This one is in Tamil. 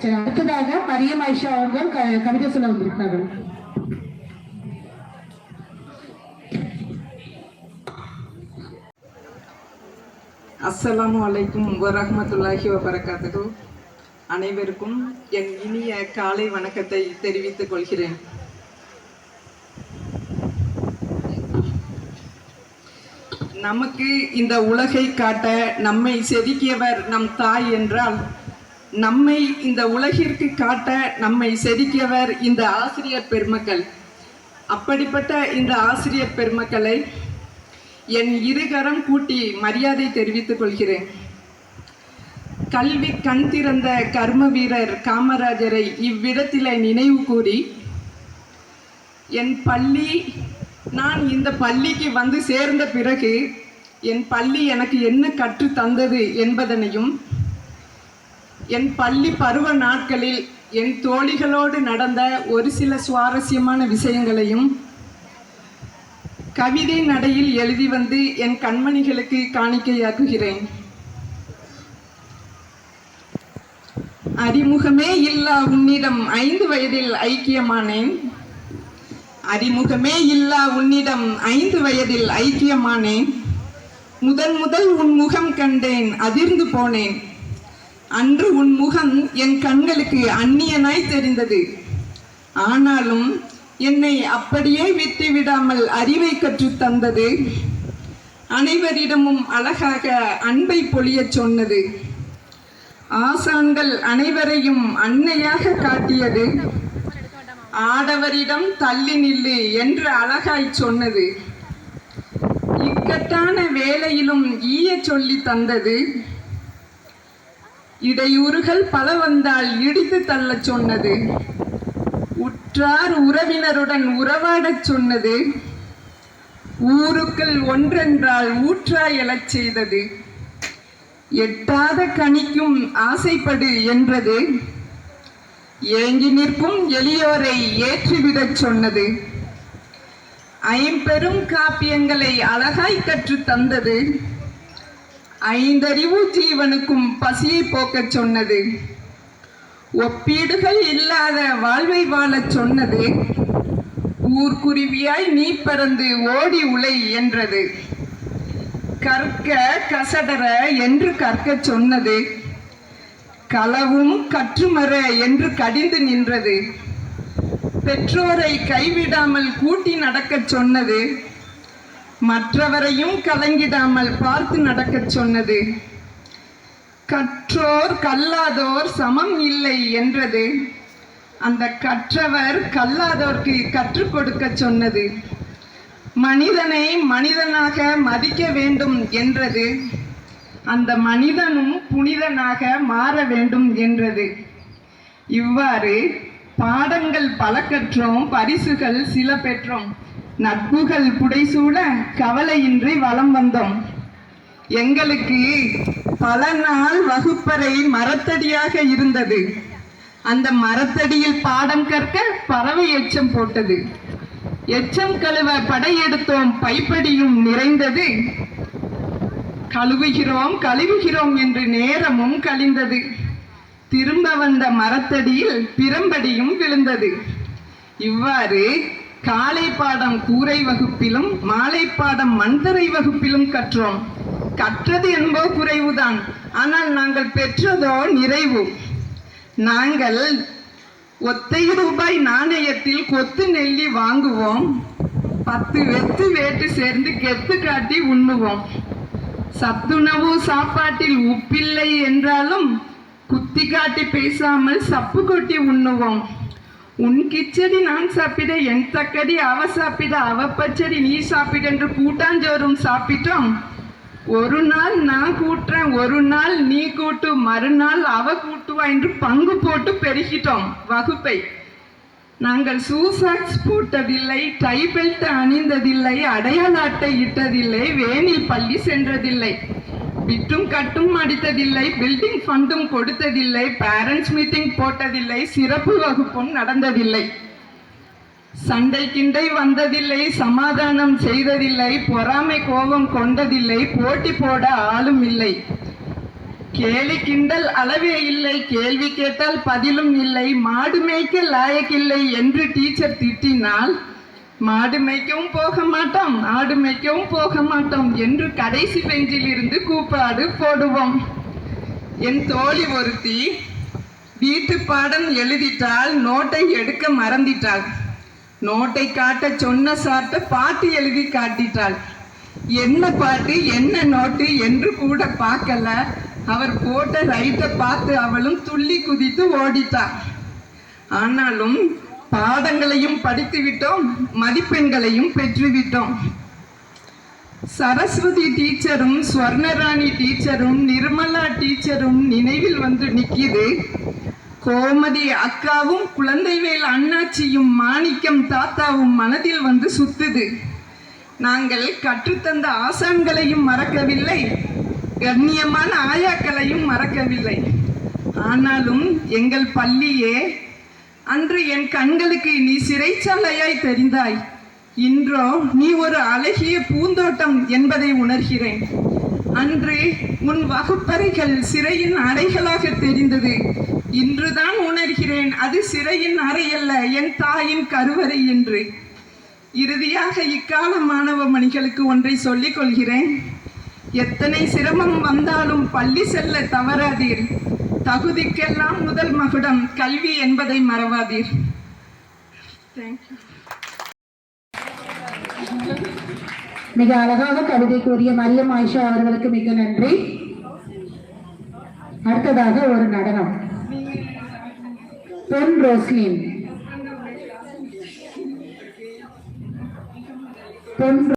சரி அடுத்ததாக மரியம் ஐஷா அவர்கள் கவிதை சொல்ல வந்திருக்கிறார்கள். அஸ்ஸலாமு அலைக்கும் வரமத்துல்லாஹி வபரகாத்து அனைவருக்கும் என் இனிய காலை வணக்கத்தை தெரிவித்துக் கொள்கிறேன். நமக்கு இந்த உலகை காட்ட நம்மை செதுக்கியவர் நம் தாய் என்றால் நம்மை இந்த உலகிற்கு காட்ட நம்மை செதுக்கியவர் இந்த ஆசிரியர் பெருமக்கள். அப்படிப்பட்ட இந்த ஆசிரியர் பெருமக்களை என் இருகரம் கூட்டி மரியாதை தெரிவித்துக் கொள்கிறேன். கல்வி கண் திறந்த கர்ம வீரர் காமராஜரை இவ்விடத்தில் நினைவு கூறி என் பள்ளி நான் இந்த பள்ளிக்கு வந்து சேர்ந்த பிறகு என் பள்ளி எனக்கு என்ன கற்று தந்தது என்பதனையும் என் பள்ளி பருவ நாட்களில் என் தோழிகளோடு நடந்த ஒரு சில சுவாரஸ்யமான விஷயங்களையும் கவிதை நடையில் எழுதி வந்து என் கண்மணிகளுக்கு காணிக்கையாக்குகிறேன். அறிமுகமே இல்லா உன்னிடம் ஐந்து வயதில் ஐக்கியமானேன். அறிமுகமே இல்லா உன்னிடம். ஐந்து வயதில் ஐக்கியமானேன். முதன் முதல் உன் முகம் கண்டேன் அதிர்ந்து போனேன். அன்று உன் முகம் என் கண்களுக்கு அந்நியனாய் தெரிந்தது. ஆனாலும் என்னை அப்படியே விட்டு விடாமல் அறிவை கற்றுத் தந்தது. அனைவரிடமும் அழகாக அன்பை பொழியச் சொன்னது. ஆசான்கள் அனைவரையும் அன்னையாக காட்டியது. ஆடவரிடம் தள்ளி நில்லு என்று அழகாய் சொன்னது. இக்கட்டான வேலையிலும் ஈய சொல்லி தந்தது. இடையூறுகள் பல வந்தால் இடித்து தள்ளச் சொன்னது. உற்றார் உறவினருடன் உறவாடச் சொன்னது. ஊருக்குள் ஒன்றென்றால் ஊற்றாய் எழச் செய்தது. எட்டாத கனிக்கும் ஆசைப்படு என்றது. ஏங்கி நிற்கும் எளியோரை ஏற்றிவிடச் சொன்னது. ஐம்பெரும் காப்பியங்களை அழகாய் கற்றுத் தந்தது. ஐந்தறிவு ஜீவனுக்கும் பசியை போக்கச் சொன்னது. ஒப்பீடுகள் இல்லாத வாழ்வை வாழச் சொன்னது. ஊர்க்குருவியாய் நீ பறந்து ஓடி உலை என்றது. கற்க கசடர என்று கற்கச் சொன்னது. களவும் கற்றுமற என்று கடிந்து நின்றது. பெற்றோரை கைவிடாமல் கூட்டி நடக்கச் சொன்னது. மற்றவரையும் கலங்கிடாமல் பார்த்து நடக்கச் சொன்னது. கற்றோர் கல்லாதோர் சமம் இல்லை என்றது. அந்த கற்றவர் கல்லாதோர்க்கு கற்றுக் கொடுக்க சொன்னது. மனிதனை மனிதனாக மதிக்க வேண்டும் என்றது. அந்த மனிதனும் புனிதனாக மாற வேண்டும் என்றது. இவ்வாறு பாடங்கள் பல கற்றோம் பரிசுகள் சில பெற்றோம். நட்புகள் புடைசூட கவலையின்றி வலம் வந்தோம். எங்களுக்கு பல நாள் வகுப்பறை மரத்தடியாக இருந்தது. அந்த மரத்தடியில் பாடம் கற்க பறவை எச்சம் போட்டது. எச்சம் கழுவ படையெடுத்தோம் பைப்படியும் நிறைந்தது. கழுவுகிறோம் கழுவுகிறோம் என்று நேரமும் கழிந்தது. திரும்ப வந்த மரத்தடியில் பிரம்படியும் விழுந்தது. இவ்வாறு காலை பாடம் கூரை வகுப்பிலும் மாலை பாடம் மண்தரை வகுப்பிலும் கற்றோம். கற்றது என்போ குறைவுதான். ஆனால் நாங்கள் பெற்றதோ நிறைவு. நாங்கள் ஒத்தை ரூபாய் நாணயத்தில் கொத்து நெல்லி வாங்குவோம். பத்து வெத்து வேட்டு சேர்ந்து கெத்து காட்டி உண்ணுவோம். சத்துணவு சாப்பாட்டில் உப்பில்லை என்றாலும் குத்தி காட்டி பேசாமல் சப்பு கொட்டி உண்ணுவோம். உன் கிச்சடி நான் சாப்பிட என் தக்கடி அவ சாப்பிட அவ பச்சடி நீ சாப்பிட என்று கூட்டாஞ்சோறும் சாப்பிட்டோம். ஒரு நாள் நான் கூட்டுறேன் ஒரு நாள் நீ கூட்டு மறுநாள் அவ கூட்டுவா என்று பங்கு போட்டு பெருகிட்டோம். வகுப்பை. நாங்கள் சூசாக்ஸ் போட்டதில்லை டை பெல்ட் அணிந்ததில்லை அடையாள அட்டை இட்டதில்லை வேனில் பள்ளி சென்றதில்லை. விட்டும் கட்டும் அடித்ததில்லை பில்டிங் ஃபண்டும் கொடுத்ததில்லை பேரண்ட்ஸ் மீட்டிங் போட்டதில்லை சிறப்பு வகுப்பும் நடந்ததில்லை. சண்டை கிண்டை வந்ததில்லை சமாதானம் செய்ததில்லை பொறாமை கோபம் கொண்டதில்லை போட்டி போட ஆளும் இல்லை. கேலி கிண்டல் அளவே இல்லை. கேள்வி கேட்டால் பதிலும் இல்லை. மாடு மேய்க்க லாயக்கில்லை என்று டீச்சர் திட்டினால் மாடு மேய்க்கவும் போக மாட்டோம் ஆடு மேய்க்கவும் போக மாட்டோம் என்று கடைசி பெஞ்சில் இருந்து கூப்பாடு போடுவோம். என் தோழி ஒருத்தி வீட்டு பாடம் எழுதிட்டால் நோட்டை எடுக்க மறந்திட்டாள். நோட்டை காட்ட சொன்ன சாட்ட பாட்டு எழுதி காட்டிட்டாள். என்ன பாட்டு என்ன நோட்டு என்று கூட பார்க்கல. அவர் போட்ட ரைட்டை பார்த்து அவளும் துள்ளி குதித்து ஓடிட்டாள் ஆனாலும் பாடங்களையும் படித்து விட்டோம் மதிப்பெண்களையும் பெற்றுவிட்டோம் சரஸ்வதி டீச்சரும் ஸ்வர்ணராணி டீச்சரும் நிர்மலா டீச்சரும் நினைவில் வந்து நிக்கிது கோமதி அக்காவும் குழந்தைவேல் அண்ணாச்சியும் மாணிக்கம் தாத்தாவும் மனதில் வந்து சுத்துது. நாங்கள் கற்றுத்தந்த ஆசான்களையும் மறக்கவில்லை. கண்ணியமான ஆயாக்களையும் மறக்கவில்லை. ஆனாலும் எங்கள் பள்ளியே அன்று என் கண்களுக்கு நீ சிறைச்சாலையாய் தெரிந்தாய். இன்றோ நீ ஒரு அழகிய பூந்தோட்டம் என்பதை உணர்கிறேன். அன்று உன் வகுப்பறைகள் சிறையின் அறைகளாக தெரிந்தது. இன்றுதான் உணர்கிறேன் அது சிறையின் அறையல்ல என் தாயின் கருவறை என்று. இறுதியாக இக்கால மாணவ மணிகளுக்கு ஒன்றை சொல்லிக் கொள்கிறேன். எத்தனை சிரமம் வந்தாலும் பள்ளி செல்ல தவறாதீர். தகுதிக்கெல்லாம் முதல் மகுடம் கல்வி என்பதை மறவாதீர். மிக அழகாக கவிதை கூறிய மரியம் ஆயிஷா அவர்களுக்கு மிக நன்றி. அடுத்ததாக ஒரு நடனம். பொன் ரோஸ்லின். பொன்